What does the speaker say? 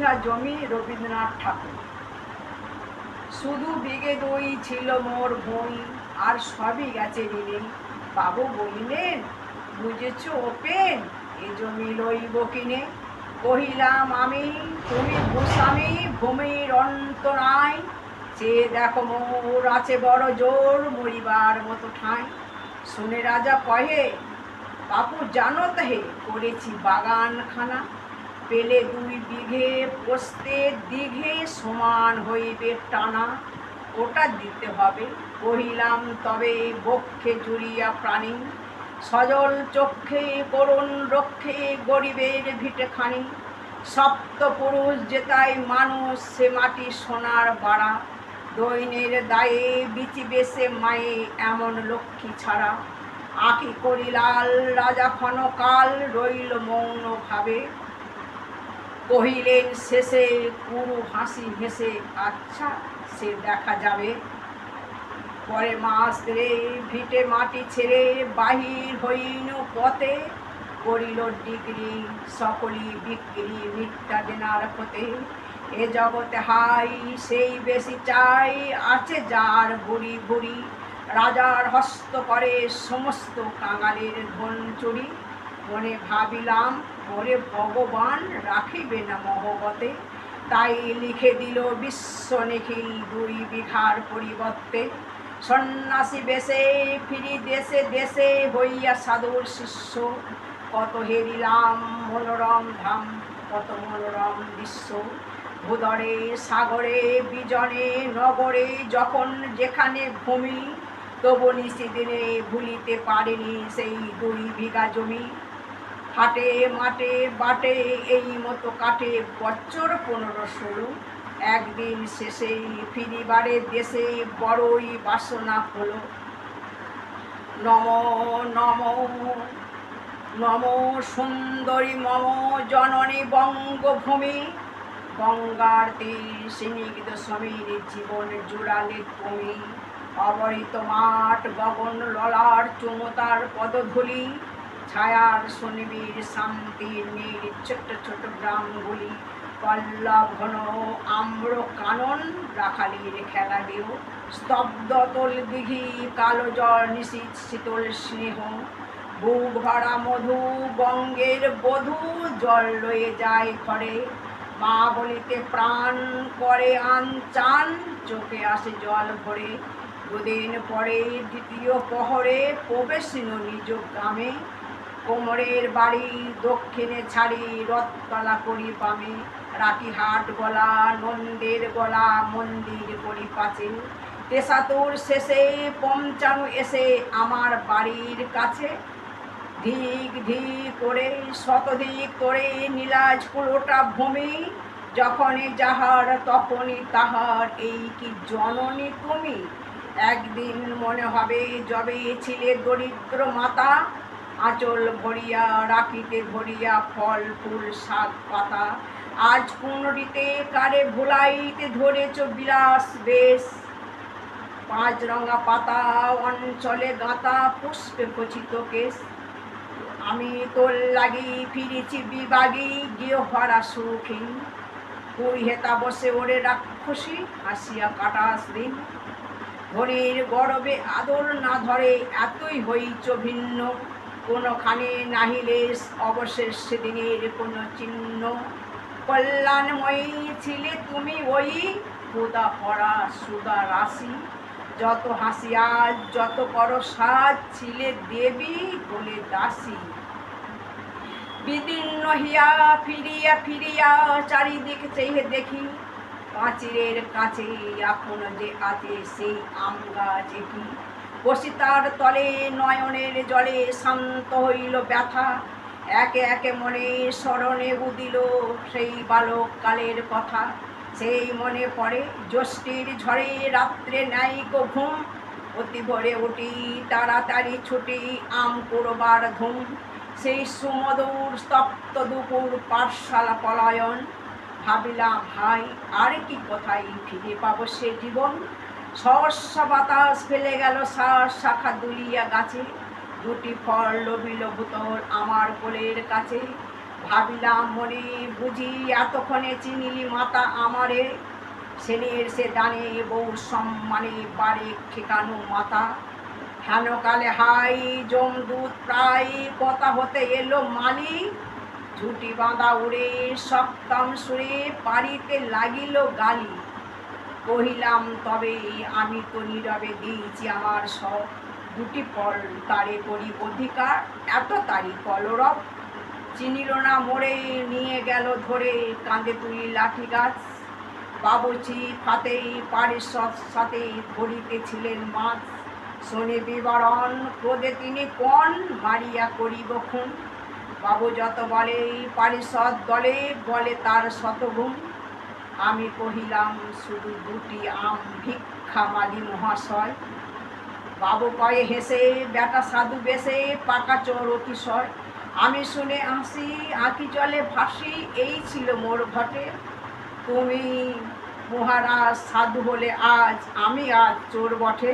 বিঘা জমি রবীন্দ্রনাথ ঠাকুর। শুধু বিঘে দই ছিল মোর বই, আর সবই গেছে ঋণে। বাবু বলিলেন, বুঝেছ ওপেন, এ জমি লইব কিনে। কহিলাম, আমি, তুমি গোস্বামী, ভূমির অন্ত নাই। চেয়ে দেখো মোর আছে বড় জোর, মরিবার মতো ঠাঁই। শুনে রাজা কহে, বাপু জানো তাহে করেছি বাগানখানা। পেলে দুই বিঘে পোস্তে দিঘে সমান হইবে টানা। ওটা দিতে হবে, কহিলাম তবে বক্ষে জুড়িয়া প্রাণী। সজল চক্ষে করুণ রক্ষে গরিবের ভিটেখানি। সপ্ত পুরুষ যেতাই মানুষ, সে মাটি সোনার বাড়া। দৈনের দায়ে বিচি বেশে মায়ে এমন লক্ষ্মী ছাড়া। আঁকি করিলাল রাজা ক্ষণকাল রইল মৌন ভাবে কহিলেন, শেষে পুরু হাসি হেসে আচ্ছা সে দেখা যাবে। পরে মাস রে ভিটে মাটি ছেড়ে বাহির হইন পথে। করিল ডিগ্রি, সকলি বিক্রি, মিথ্যা দেনার পথে। এ জগতে হাই, সেই বেশি চাই, আছে যার বুড়ি বুড়ি। রাজার হস্ত করে সমস্ত কাঙালের ধন চুরি। মনে ভাবিলাম ওরে ভগবান রাখিবে না মহবতে তাই লিখে দিল বিশ্ব নিখিল দুই বিঘার পরিবর্তে। সন্ন্যাসী বেশে ফিরি, দেশে দেশে হইয়া সাধুর শিষ্য। কত হেরিলাম মনোরম ধাম, কত মনোরম দৃশ্য। ভূদরে, সাগরে, বিজনে, নগরে যখন যেখানে ভূমি তবু নিশিদিনে ভুলিতে পারেনি সেই দুই বিঘা জমি। হাটে, মাঠে, বাটে, এই মতো কাটে বছর পনেরো ষোলো একদিন শেষেই ফিরিবারে দেশে বড়ই বাসনা হলো। নম নম নম সুন্দরী, মম জননী বঙ্গভূমি। গঙ্গার তীর স্নিগ্ধ সমীর জীবন জুড়ালে তুমি। অবরিত মাঠ, গগন ললার চুমতার পদধূলি। ছায়ার শনিবীর শান্তির নীর ছোট্ট ছোট গ্রামগুলি পল্লব ঘন আম্র কানন রাখালির খেলা দেও। স্তব্ধ তল দিঘি কালো জল নিশীত শীতল স্নেহ। বুক ভরা মধু বঙ্গের বধূ, জল লয়ে যায় ঘরে। মা বলিতে প্রাণ করে আন চান চোখে আসে জল ভরে। দুদিন পরে দ্বিতীয় পহরে প্রবেশিন নিজ গ্রামে। কোমরের বাড়ি, দক্ষিণে ছাড়ি, রথতলা করি বামে রাতিহাট গলা, নন্দের গলা, মন্দির করি পাচে তেসাতুর শেষে পঞ্চানু এসে আমার বাড়ির কাছে। ধিক ধিক করে, শতধিক করে নীলাজ পুরোটা ভূমি। যখনই যাহার তখনই তাহার এই কি জননী তুমি? একদিন মনে হবে যবে ছিলে দরিদ্র মাতা। আঁচল ভরিয়া, রাখিতে ধরিয়া ফল, ফুল, শাক, পাতা। আজ পুনরিতে কারে ভুলাইতে ধরেছ বিলাস বেশ। পাঁচ রঙা পাতা, অঞ্চলে গাঁতা পুষ্পে খচিত কেশ। আমি তোর লাগি ফিরেছি বিবাগী গৃহহারা সুখী। তুই হেতা বসে ওরে রাক্ষসী, হাসিয়া কাটাস দিন ধনির গরবে আদর না ধরে, এতই হইচ ভিন্ন। কোনোখানে নাহিলে অবশেষ সেদিনের কোনো চিহ্ন কল্যাণময়ী ছিলে তুমি ওই খুদা পড়া সুদা রাশি। যত হাসি আজ যত করো সাজ ছিলে দেবী বলে দাসী। বিদীর্ণ হিয়া ফিরিয়া ফিরিয়া চারিদিকে চেয়ে দেখি। পাঁচিরের কাছে এখন যে আছে সেই আম গাছ কি বসি তার তলে নয়নের জলে শান্ত হইল ব্যথা। একে একে মনে স্মরণে উদিল সেই বালক কালের কথা। সেই মনে পড়ে জ্যৈষ্ঠীর ঝড়ে রাত্রে ন্যায়িক ঘুম। অতি ভোরে উঠি তাড়াতাড়ি ছুটি আম করবার ধুম। সেই সুমধুর স্তপ্ত দুপুর পাঠশালা পলায়ন। ভাবিলাম ভাই আর কি কোথায় ফিরে পাবো সে জীবন? সহসা বাতাস ফেলে গেল সার শাখা দুলিয়া গাছে। দুটি ফল লবিল ভূতল আমার কোলের কাছে। ভাবিলাম মনে, বুঝি এতক্ষণে চিনিলি মাতা আমারে। সেনের সে দানে বউ সম্মানে বারে ঠিকানো মাতা। হেন কালে হাই জমদূত প্রায় কথা হতে এলো মালি ঝুটি বাঁধা উড়ে সপ্তম সুরে পারিতে লাগিল গালি। কহিলাম, তবে আমি তো নীরবে দিয়েছি আমার সব। দুটি ফল তারে করি অধিকার, এত তারি কলরব। চিনিল না মোড়ে নিয়ে গেল ধরে কাঁধে তুলি লাঠি গাছ। বাবুচি ফাতেই ফাতে পারিষদ সাথে ধরিতেছিলেন মাছ। শোনে বিবরণ, ক্রোধে তিনি কন মারিয়া করিব খুন? বাবু যত বলে পারিষদ দলে বলে তার শতগুণ। আমি কহিলাম, শুধু দুটি আম ভিক্ষা মালি মহাশয়। বাবু কয়ে হেসে, বেটা সাধু বেসে, পাকা চোর অতিশয়। আমি শুনে আসি, আঁকি জলে ভাসি, এই ছিল মোর ঘটে। তুমি মহারাজ, সাধু বলে আজ, আমি আজ চোর বটে।